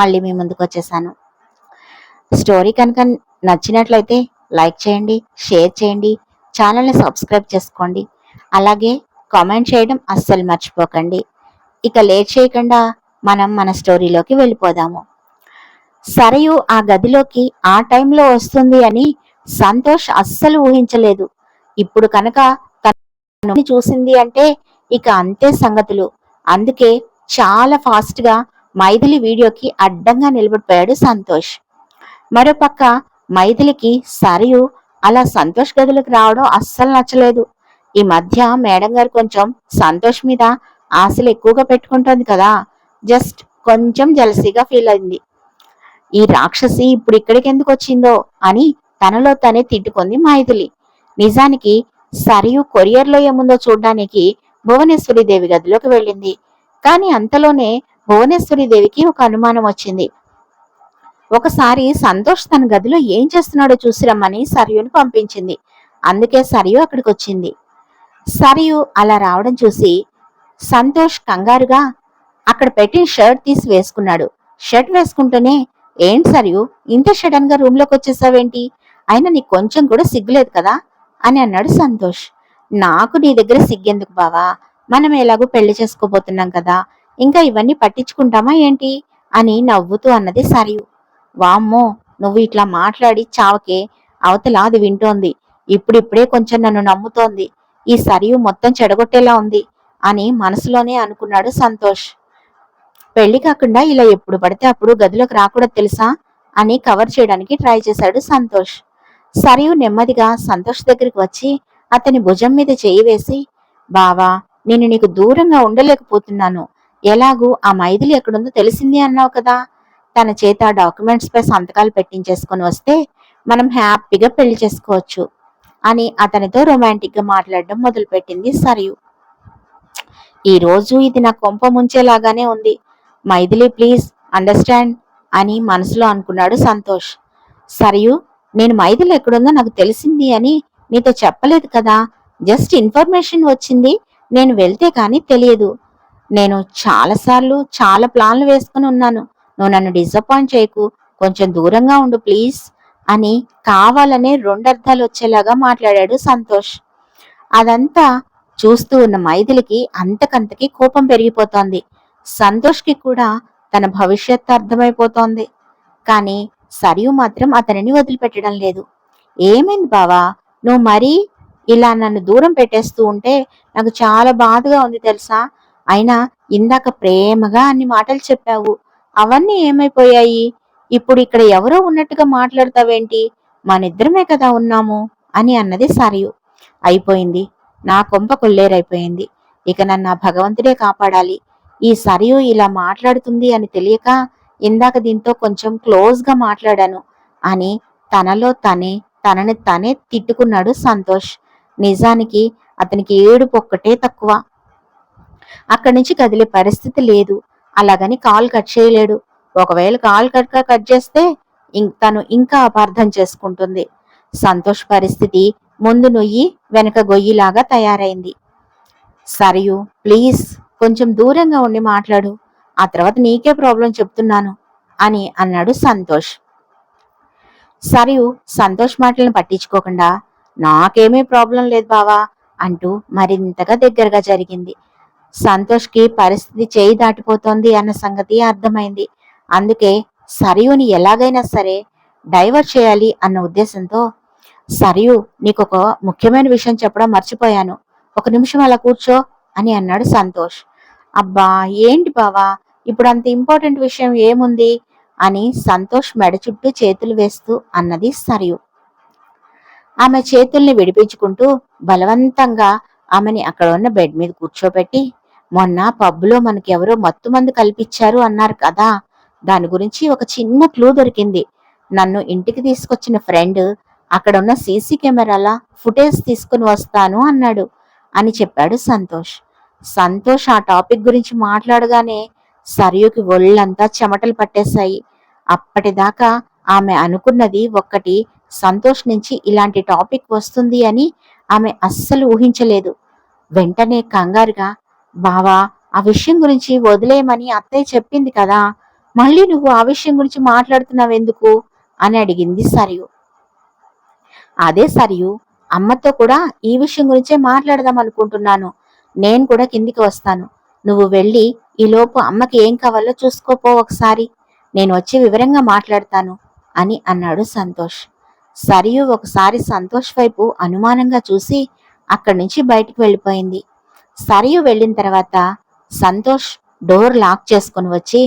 మళ్ళీ మీ ముందుకు వచ్చేసాను. స్టోరీ కనుక నచ్చినట్లయితే లైక్ చేయండి షేర్ చేయండి ఛానల్ని సబ్స్క్రైబ్ చేసుకోండి. అలాగే కామెంట్ చేయడం అస్సలు మర్చిపోకండి. ఇక లేట్ చేయకుండా మనం మన స్టోరీలోకి వెళ్ళిపోదాము. సరయు ఆ గదిలోకి ఆ టైంలో వస్తుంది అని సంతోష్ అస్సలు ఊహించలేదు. ఇప్పుడు కనుక తను చూసింది అంటే ఇక అంతే సంగతులు. అందుకే చాలా ఫాస్ట్గా మైథిలి వీడియోకి అడ్డంగా నిలబడిపోయాడు సంతోష్. మరోపక్క మైథిలికి సరియు అలా సంతోష్ గదిలోకి రావడం అస్సలు నచ్చలేదు. ఈ మధ్య మేడం గారు కొంచెం సంతోష్ మీద ఆశలు ఎక్కువగా పెట్టుకుంటుంది కదా జస్ట్ కొంచెం జలసీగా ఫీల్ అయింది. ఈ రాక్షసి ఇప్పుడు ఇక్కడికి ఎందుకు వచ్చిందో అని తనలో తనే తిట్టుకుంది మైథిలి. నిజానికి సరియు కొరియర్లో ఏముందో చూడడానికి భువనేశ్వరి దేవి గదిలోకి వెళ్ళింది. కానీ అంతలోనే భువనేశ్వరి దేవికి ఒక అనుమానం వచ్చింది. ఒకసారి సంతోష్ తన గదిలో ఏం చేస్తున్నాడో చూసి రమ్మని సరియుని పంపించింది. అందుకే సరియు అక్కడికి వచ్చింది సరియు అలా రావడం చూసి సంతోష్ కంగారుగా అక్కడ పెట్టిన షర్ట్ తీసి వేసుకున్నాడు. షర్ట్ వేసుకుంటూనే ఏంటి సరియు ఇంత సడన్గా రూమ్లోకి వచ్చేసావేంటి? అయినా నీకు కొంచెం కూడా సిగ్గులేదు కదా? అని అన్నాడు సంతోష్. నాకు నీ దగ్గర సిగ్గెందుకు బావా? మనం ఎలాగో పెళ్ళి చేసుకోబోతున్నాం కదా. ఇంకా ఇవన్నీ పట్టించుకుంటామా ఏంటి? అని నవ్వుతూ అన్నది సరియు. వామ్మో నువ్వు ఇట్లా మాట్లాడి చావకే అవతల అది వింటోంది. ఇప్పుడిప్పుడే కొంచెం నన్ను నమ్ముతోంది. ఈ సరియు మొత్తం చెడగొట్టేలా ఉంది అని మనసులోనే అనుకున్నాడు సంతోష్. పెళ్ళి కాకుండా ఇలా ఎప్పుడు పడితే అప్పుడు గదిలోకి రాకూడదు తెలుసా? అని కవర్ చేయడానికి ట్రై చేశాడు సంతోష్. సరియు నెమ్మదిగా సంతోష్ దగ్గరికి వచ్చి అతని భుజం మీద చేయి వేసి బావా నేను నీకు దూరంగా ఉండలేకపోతున్నాను. ఎలాగూ ఆ మైథిలి ఎక్కడుందో తెలిసింది అన్నావు కదా. తన చేత డాక్యుమెంట్స్ పై సంతకాలు పెట్టించేసుకొని వస్తే మనం హ్యాపీగా పెళ్ళి చేసుకోవచ్చు అని అతనితో రొమాంటిక్గా మాట్లాడడం మొదలుపెట్టింది సరియు. ఈరోజు ఇది నా కొంప ముంచేలాగానే ఉంది. మైథిలి ప్లీజ్ అండర్స్టాండ్ అని మనసులో అనుకున్నాడు సంతోష్. సరియు నేను మైథిలి ఎక్కడుందో నాకు తెలిసింది అని నీతో చెప్పలేదు కదా. జస్ట్ ఇన్ఫర్మేషన్ వచ్చింది. నేను వెళ్తే కానీ తెలియదు. నేను చాలాసార్లు చాలా ప్లాన్లు వేసుకుని ఉన్నాను. నువ్వు నన్ను డిసప్పాయింట్ చేయకు. కొంచెం దూరంగా ఉండు ప్లీజ్ అని కావాలనే రెండర్థాలు వచ్చేలాగా మాట్లాడాడు సంతోష్. అదంతా చూస్తూ ఉన్న మైథిలికి అంతకంతకి కోపం పెరిగిపోతోంది. సంతోష్కి కూడా తన భవిష్యత్తు అర్థమైపోతోంది. కానీ సరియు మాత్రం అతనిని వదిలిపెట్టడం లేదు. ఏమైంది బావా? నువ్వు మరీ ఇలా నన్ను దూరం పెట్టేస్తూ ఉంటే నాకు చాలా బాధగా ఉంది తెలుసా? అయినా ఇందాక ప్రేమగా అన్ని మాటలు చెప్పావు. అవన్నీ ఏమైపోయాయి? ఇప్పుడు ఇక్కడ ఎవరో ఉన్నట్టుగా మాట్లాడతావేంటి? మనిద్దరమే కదా ఉన్నాము అని అన్నది సరియు. అయిపోయింది. నా కొంప కొల్లేరైపోయింది. ఇక నన్ను ఆ భగవంతుడే కాపాడాలి. ఈ సరియు ఇలా మాట్లాడుతుంది అని తెలియక ఇందాక దీంతో కొంచెం క్లోజ్గా మాట్లాడాను అని తనలో తనే తనని తనే తిట్టుకున్నాడు సంతోష్. నిజానికి అతనికి ఏడుపు ఒక్కటే తక్కువ. అక్కడి నుంచి కదిలే పరిస్థితి లేదు. అలాగని కాల్ కట్ చేయలేడు. ఒకవేళ కాల్ కట్ కట్ చేస్తే తను ఇంకా అపార్థం చేసుకుంటుంది. సంతోష్ పరిస్థితి ముందు నొయ్యి వెనక గొయ్యిలాగా తయారైంది. సరియు ప్లీజ్ కొంచెం దూరంగా ఉండి మాట్లాడు. ఆ తర్వాత నీకే ప్రాబ్లం చెప్తున్నాను అని అన్నాడు సంతోష్. సరియు సంతోష్ మాటలను పట్టించుకోకుండా నాకేమీ ప్రాబ్లం లేదు బావా అంటూ మరింతగా దగ్గరగా జరిగింది. సంతోష్కి పరిస్థితి చేయి దాటిపోతోంది అన్న సంగతి అర్థమైంది. అందుకే సరియుని ఎలాగైనా సరే డైవర్ట్ చేయాలి అన్న ఉద్దేశంతో సరియు నీకు ఒక ముఖ్యమైన విషయం చెప్పడం మర్చిపోయాను. ఒక నిమిషం అలా కూర్చో అని అన్నాడు సంతోష్. అబ్బా ఏంటి బావా ఇప్పుడు అంత ఇంపార్టెంట్ విషయం ఏముంది అని సంతోష్ మెడ చుట్టూ చేతులు వేస్తూ అన్నది సరియు. ఆమె చేతుల్ని విడిపించుకుంటూ బలవంతంగా ఆమెని అక్కడ ఉన్న బెడ్ మీద కూర్చోబెట్టి మొన్న పబ్బులో మనకి ఎవరో మత్తు మందు కల్పించారు అన్నారు కదా. దాని గురించి ఒక చిన్న క్లూ దొరికింది. నన్ను ఇంటికి తీసుకొచ్చిన ఫ్రెండ్ అక్కడ ఉన్న సీసీ కెమెరాల ఫుటేజ్ తీసుకుని వస్తాను అన్నాడు అని చెప్పాడు సంతోష్. సంతోష్ ఆ టాపిక్ గురించి మాట్లాడగానే సరయుకి ఒళ్ళంతా చెమటలు పట్టేశాయి. అప్పటిదాకా ఆమె అనుకున్నది ఒక్కటి సంతోష్ నుంచి ఇలాంటి టాపిక్ వస్తుంది అని ఆమె అస్సలు ఊహించలేదు. వెంటనే కంగారుగా బావా ఆ విషయం గురించి వదిలేయమని అత్తయ్య చెప్పింది కదా మళ్ళీ నువ్వు ఆ విషయం గురించి మాట్లాడుతున్నావెందుకు? అని అడిగింది సరియు. అదే సరియు అమ్మతో కూడా ఈ విషయం గురించే మాట్లాడదాం అనుకుంటున్నాను నేను కూడా కిందికి వస్తాను. నువ్వు వెళ్ళి ఈలోపు అమ్మకి ఏం కావాలో చూసుకోపో ఒకసారి. నేను వచ్చి వివరంగా మాట్లాడతాను అని అన్నాడు సంతోష్. సరియు ఒకసారి సంతోష్ వైపు అనుమానంగా చూసి అక్కడి నుంచి బయటికి వెళ్ళిపోయింది. సరియు వెళ్ళిన తర్వాత సంతోష్ డోర్ లాక్ చేసుకుని వచ్చి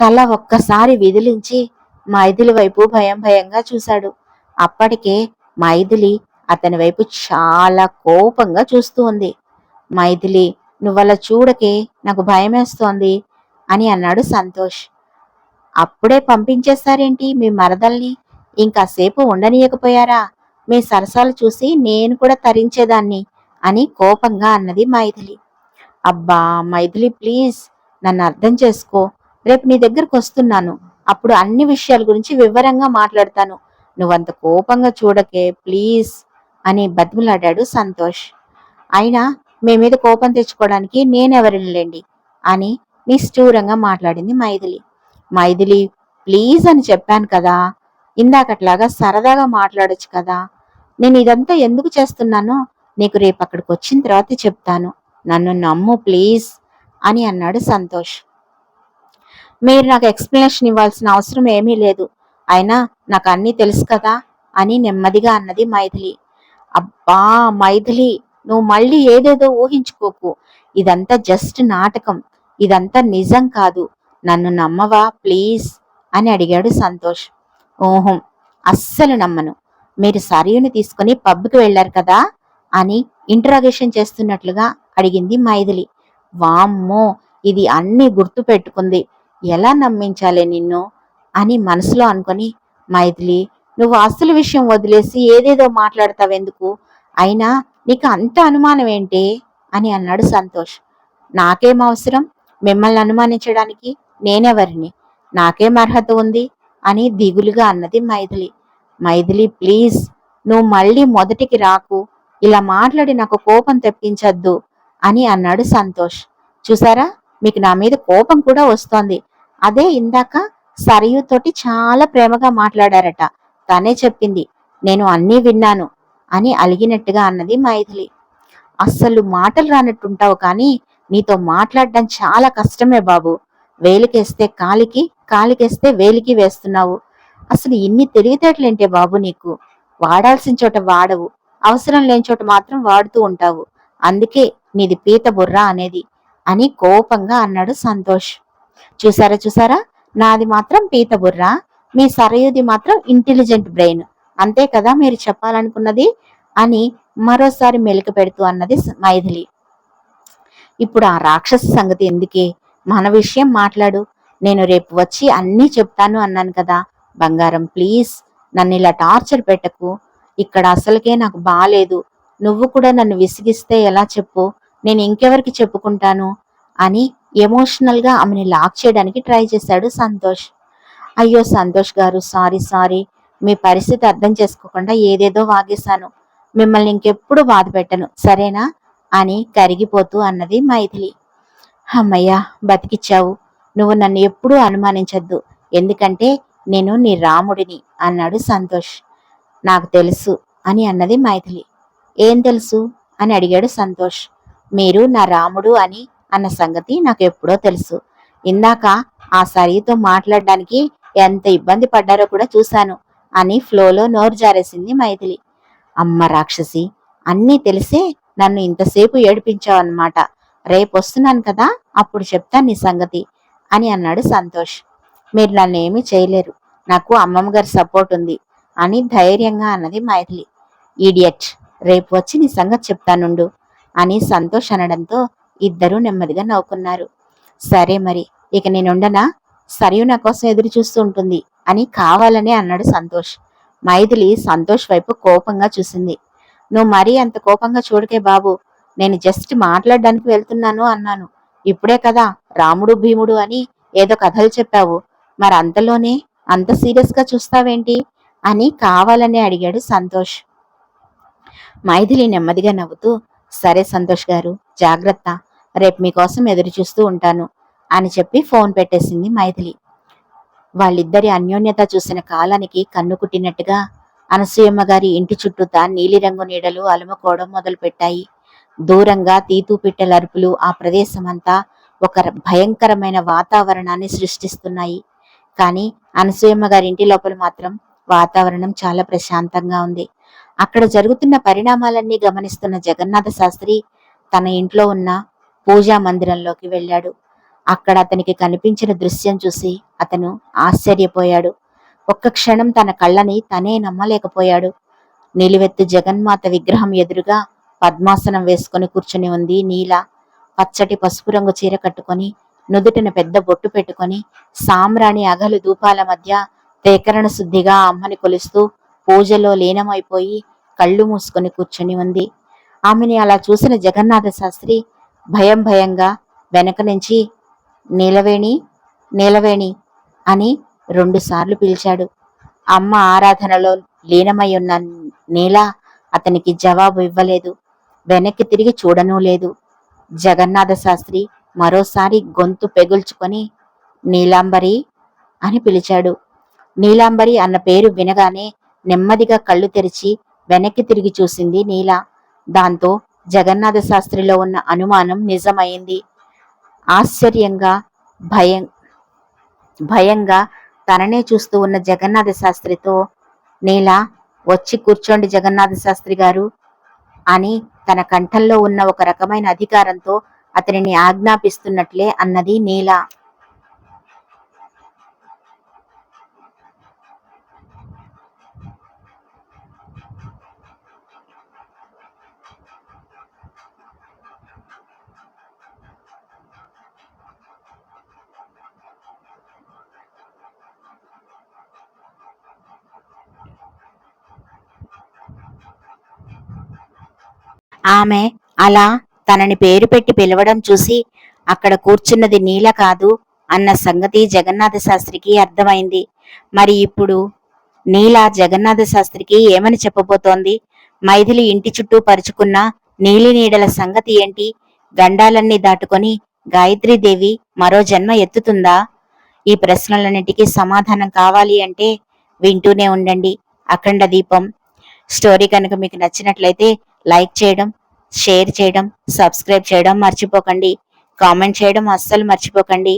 తల ఒక్కసారి విదిలించి మైథిలి వైపు భయం భయంగా చూశాడు. అప్పటికే మైథిలి అతని వైపు చాలా కోపంగా చూస్తూ ఉంది. మైథిలి నువ్వలా చూడకే నాకు భయమేస్తోంది అని అన్నాడు సంతోష్. అప్పుడే పంపించేస్తారేంటి మీ మరదల్ని? ఇంకాసేపు ఉండనీయకపోయారా? మీ సరసాలు చూసి నేను కూడా తరించేదాన్ని. అని కోపంగా అన్నది మైథిలి. అబ్బా మైథిలి ప్లీజ్ నన్ను అర్థం చేసుకో. రేపు నీ దగ్గరకు వస్తున్నాను. అప్పుడు అన్ని విషయాల గురించి వివరంగా మాట్లాడతాను. నువ్వంత కోపంగా చూడకే ప్లీజ్ అని బతిమలాడాడు సంతోష్. అయినా మీ మీద కోపం తెచ్చుకోవడానికి నేనెవరిలేండి అని నిష్ఠూరంగా మాట్లాడింది మైథిలి. మైథిలి ప్లీజ్ అని చెప్పాను కదా. ఇందాకట్లాగా సరదాగా మాట్లాడొచ్చు కదా. నేను ఇదంతా ఎందుకు చేస్తున్నానో నీకు రేపు అక్కడికి వచ్చిన తర్వాత చెప్తాను. నన్ను నమ్ము ప్లీజ్ అని అన్నాడు సంతోష్. మీరు నాకు ఎక్స్ప్లెనేషన్ ఇవ్వాల్సిన అవసరం ఏమీ లేదు. అయినా నాకు అన్నీ తెలుసు కదా అని నెమ్మదిగా అన్నది మైథిలి. అబ్బా మైథిలి నువ్వు మళ్ళీ ఏదేదో ఊహించుకోకు. ఇదంతా జస్ట్ నాటకం. ఇదంతా నిజం కాదు. నన్ను నమ్మవా ప్లీజ్ అని అడిగాడు సంతోష్. ఓహం అస్సలు నమ్మను. మీరు సరియుని తీసుకుని పబ్కి వెళ్ళారు కదా? అని ఇంటరాగేషన్ చేస్తున్నట్లుగా అడిగింది మైథిలి. వామ్మో ఇది అన్ని గుర్తు పెట్టుకుంది. ఎలా నమ్మించాలి నిన్ను? అని మనసులో అనుకొని మైథిలి నువ్వు అసలు విషయం వదిలేసి ఏదేదో మాట్లాడతావెందుకు? అయినా నీకు అంత అనుమానం ఏంటి? అని అన్నాడు సంతోష్. నాకేం అవసరం? మిమ్మల్ని అనుమానించడానికి నేనెవరిని? నాకేం అర్హత ఉంది? అని దిగులుగా అన్నది మైథిలి. మైథిలి ప్లీజ్ నువ్వు మళ్ళీ మొదటికి రాకు. ఇలా మాట్లాడి నాకు కోపం తెప్పించద్దు అని అన్నాడు సంతోష్. చూసారా? మీకు నా మీద కోపం కూడా వస్తోంది. అదే ఇందాక సరయుతోటి చాలా ప్రేమగా మాట్లాడారట. తనే చెప్పింది నేను అన్నీ విన్నాను అని అలిగినట్టుగా అన్నది మైథిలి. అస్సలు మాటలు రానట్టుంటావు కానీ నీతో మాట్లాడడం చాలా కష్టమే బాబు. వేలికేస్తే కాలికి కాలికేస్తే వేలికి వేస్తున్నావు. అసలు ఇన్ని తెలివితేటలేంటే బాబు నీకు? వాడాల్సిన చోట వాడవు. అవసరం లేని చోట మాత్రం వాడుతూ ఉంటావు. అందుకే నీది పీత బుర్ర అనేది అని కోపంగా అన్నాడు సంతోష్. చూసారా చూసారా? నాది మాత్రం పీత బుర్ర. మీ సరయుది మాత్రం ఇంటెలిజెంట్ బ్రెయిన్ అంతే కదా మీరు చెప్పాలనుకున్నది? అని మరోసారి మెలిక పెడుతూ అన్నది మైథిలి. ఇప్పుడు ఆ రాక్షస సంగతి ఎందుకే? మన విషయం మాట్లాడు. నేను రేపు వచ్చి అన్నీ చెప్తాను అన్నాను కదా. బంగారం ప్లీజ్ నన్ను ఇలా టార్చర్ పెట్టకు. ఇక్కడ అసలుకే నాకు బాలేదు. నువ్వు కూడా నన్ను విసిగిస్తే ఎలా చెప్పు? నేను ఇంకెవరికి చెప్పుకుంటాను? అని ఎమోషనల్గా ఆమెని లాక్ చేయడానికి ట్రై చేశాడు సంతోష్. అయ్యో సంతోష్ గారు సారీ సారీ. మీ పరిస్థితి అర్థం చేసుకోకుండా ఏదేదో వాగేశాను. మిమ్మల్ని ఇంకెప్పుడు బాధ పెట్టను సరేనా? అని కరిగిపోతూ అన్నది మైథిలి. అమ్మయ్యా బతికిచ్చావు. నువ్వు నన్ను ఎప్పుడూ అనుమానించద్దు. ఎందుకంటే నేను నీ రాముడిని అన్నాడు సంతోష్. నాకు తెలుసు అని అన్నది మైథిలి. ఏం తెలుసు? అని అడిగాడు సంతోష్. మీరు నా రాముడు అని అన్న సంగతి నాకు ఎప్పుడో తెలుసు. ఇందాక ఆ సరితో మాట్లాడడానికి ఎంత ఇబ్బంది పడ్డారో కూడా చూశాను అని ఫ్లోలో నోరు జారేసింది మైథిలి. అమ్మ రాక్షసి అన్నీ తెలిసే నన్ను ఇంతసేపు ఏడిపించావన్నమాట. రేపు వస్తున్నాను కదా అప్పుడు చెప్తాను నీ సంగతి అని అన్నాడు సంతోష్. మీరు నన్ను ఏమీ చేయలేరు. నాకు అమ్మమ్మ గారి సపోర్ట్ ఉంది. అని ధైర్యంగా అన్నది మైథిలి. ఈడియట్ రేపు వచ్చి నీ సంగతి చెప్తానుండు అని సంతోష్ అనడంతో ఇద్దరూ నెమ్మదిగా నవ్వుకున్నారు. సరే మరి ఇక నేనుండనా సరియు నా కోసం ఎదురు చూస్తూ ఉంటుంది అని కావాలనే అన్నాడు సంతోష్. మైథిలి సంతోష్ వైపు కోపంగా చూసింది. నువ్వు మరీ అంత కోపంగా చూడకే బాబు నేను జస్ట్ మాట్లాడడానికి వెళ్తున్నాను అన్నాను. ఇప్పుడే కదా రాముడు భీముడు అని ఏదో కథలు చెప్పావు. మరి అంతలోనే అంత సీరియస్గా చూస్తావేంటి? అని కావాలని అడిగాడు సంతోష్. మైథిలి నెమ్మదిగా నవ్వుతూ సరే సంతోష్ గారు జాగ్రత్త. రేపు మీకోసం ఎదురు చూస్తూ ఉంటాను అని చెప్పి ఫోన్ పెట్టేసింది మైథిలి. వాళ్ళిద్దరి అన్యోన్యత చూసిన కాలానికి కన్ను కుట్టినట్టుగా అనసూయమ్మ గారి ఇంటి చుట్టూతా నీలిరంగు నీడలు అలుముకోవడం మొదలుపెట్టాయి. దూరంగా తీతూ పిట్టెల అరుపులు ఆ ప్రదేశమంతా ఒక భయంకరమైన వాతావరణాన్ని సృష్టిస్తున్నాయి. కానీ అనసూయమ్మ గారి ఇంటి లోపల మాత్రం వాతావరణం చాలా ప్రశాంతంగా ఉంది. అక్కడ జరుగుతున్న పరిణామాలన్నీ గమనిస్తున్న జగన్నాథ శాస్త్రి తన ఇంట్లో ఉన్న పూజా మందిరంలోకి వెళ్ళాడు. అక్కడ అతనికి కనిపించిన దృశ్యం చూసి అతను ఆశ్చర్యపోయాడు. ఒక్క క్షణం తన కళ్ళని తనే నమ్మలేకపోయాడు. నిలువెత్తు జగన్మాత విగ్రహం ఎదురుగా పద్మాసనం వేసుకొని కూర్చుని ఉంది. నీల పచ్చటి పసుపు రంగు చీర కట్టుకొని నుదుటిన పెద్ద బొట్టు పెట్టుకొని సామ్రాణి అగలు ధూపాల మధ్య తేకరణ శుద్ధిగా అమ్మని కొలుస్తూ పూజలో లీనమైపోయి కళ్ళు మూసుకొని కూర్చొని ఉంది. ఆమెని అలా చూసిన జగన్నాథ శాస్త్రి భయం భయంగా వెనక నుంచి నీలవేణి నీలవేణి అని రెండుసార్లు పిలిచాడు. అమ్మ ఆరాధనలో లీనమై ఉన్న నీల అతనికి జవాబు ఇవ్వలేదు. వెనక్కి తిరిగి చూడనూ లేదు. జగన్నాథ శాస్త్రి మరోసారి గొంతు పెగుల్చుకొని నీలాంబరి అని పిలిచాడు. నీలాంబరి అన్న పేరు వినగానే నెమ్మదిగా కళ్ళు తెరిచి వెనక్కి తిరిగి చూసింది నీల. దాంతో జగన్నాథ శాస్త్రిలో ఉన్న అనుమానం నిజమైంది. ఆశ్చర్యంగా భయం భయంగా తననే చూస్తూ ఉన్న జగన్నాథ శాస్త్రితో నీల వచ్చి కూర్చోండి జగన్నాథ శాస్త్రి గారు అని తన కంఠంలో ఉన్న ఒక రకమైన అధికారంతో అతనిని ఆజ్ఞాపిస్తున్నట్లే అన్నది నీల. ఆమె అలా తనని పేరు పెట్టి పిలవడం చూసి అక్కడ కూర్చున్నది నీల కాదు అన్న సంగతి జగన్నాథ శాస్త్రికి అర్థమైంది. మరి ఇప్పుడు నీల జగన్నాథ శాస్త్రికి ఏమని చెప్పబోతోంది? మైథిలి ఇంటి చుట్టూ పరుచుకున్న నీలి నీడల సంగతి ఏంటి? గండాలన్నీ దాటుకొని గాయత్రీదేవి మరో జన్మ ఎత్తుతుందా? ఈ ప్రశ్నలన్నిటికీ సమాధానం కావాలి అంటే వింటూనే ఉండండి. అఖండ దీపం స్టోరీ కనుక మీకు నచ్చినట్లయితే లైక్ చేయడం షేర్ చేయడం సబ్స్క్రైబ్ చేయడం మర్చిపోకండి. కామెంట్ చేయడం అస్సలు మర్చిపోకండి.